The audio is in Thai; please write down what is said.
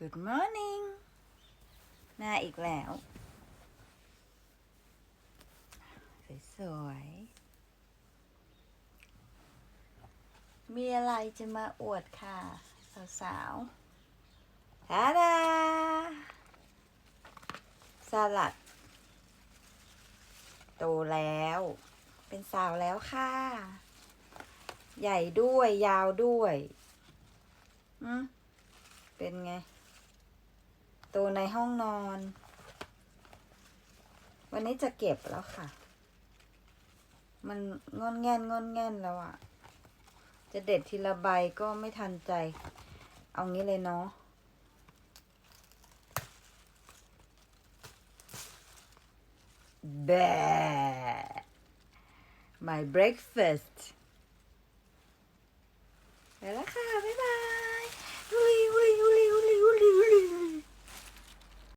Good morning มาอีกแล้ว สวยๆ มีอะไรจะมาอวดค่ะ สาวๆทาดาสลัด โตแล้ว เป็นสาวแล้วค่ะ ใหญ่ด้วยยาวด้วย อืมเป็นไง ตในห้องนอน วันนี้จะเก็บแล้วค่ะ มันงอนแง่นงอนแง่นแล้วอะ่ะ จะเด็ดทีละใบก็ไม่ทันใจ เอางี้เลยเนาะแบ my breakfast ไปแล้วค่ะ